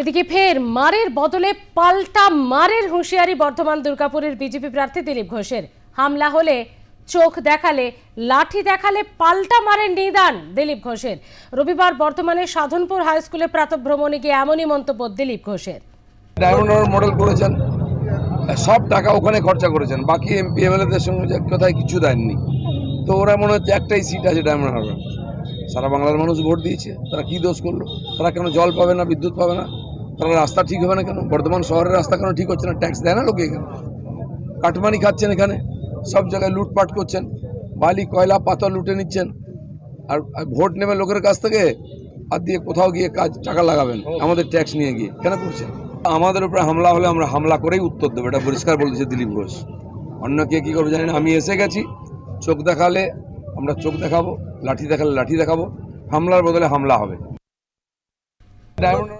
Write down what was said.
এদিকে ফের মারের বদলে পাল্টা মারের হুঁশিয়ারি বর্ধমান দুর্গাপুরের বিজেপি প্রার্থী দিলীপ ঘোষের। হামলা হলে চোখ দেখালে, লাঠি দেখালে পাল্টা মারের নিদান দিলীপ ঘোষের। রবিবার বর্তমানে সাধনপুর হাই স্কুলে প্রাতভ্রমণে গিয়ে এমনই মন্তব্য দিলীপ ঘোষের। মডেল করেছেন। সব টাকা ওখানে খরচা করেছেন। বাকি এমপি এমএলএদের সঙ্গে কোথায় কিছু দেননি। তো ওরা মনে হচ্ছে একটাই সিট আছে ডায়মন্ড হারবার সারা বাংলার মানুষ ভোট দিয়েছে। তারা কি দোষ করল? তারা কেন জল পাবে না, বিদ্যুৎ পাবে না? তারা রাস্তা ঠিক হবে না কেন? বর্ধমান শহরের রাস্তা কেন ঠিক হচ্ছে না? ট্যাক্স দেয় না লোকে এখানে। কাটমানি খাচ্ছেন এখানে। সব জায়গায় লুটপাট করছেন। বালি, কয়লা, পাথর লুটে নিচ্ছেন। আর ভোট নেবেন লোকের কাছ থেকে আর দিয়ে কোথাও গিয়ে কাজ, টাকা লাগাবেন। আমাদের ট্যাক্স নিয়ে গিয়ে। কেন করছেন? আমাদের উপরে হামলা হলে আমরা হামলা করেই উত্তর দেবো। এটা পরিষ্কার বলেছে দিলীপ ঘোষ। অন্য কে কী করবে জানি না। আমি এসে গেছি। চোখ দেখালে আমরা চোখ দেখাবো। লাঠি দেখালে লাঠি দেখাবো। হামলার বদলে হামলা হবে। ডায়মন্ড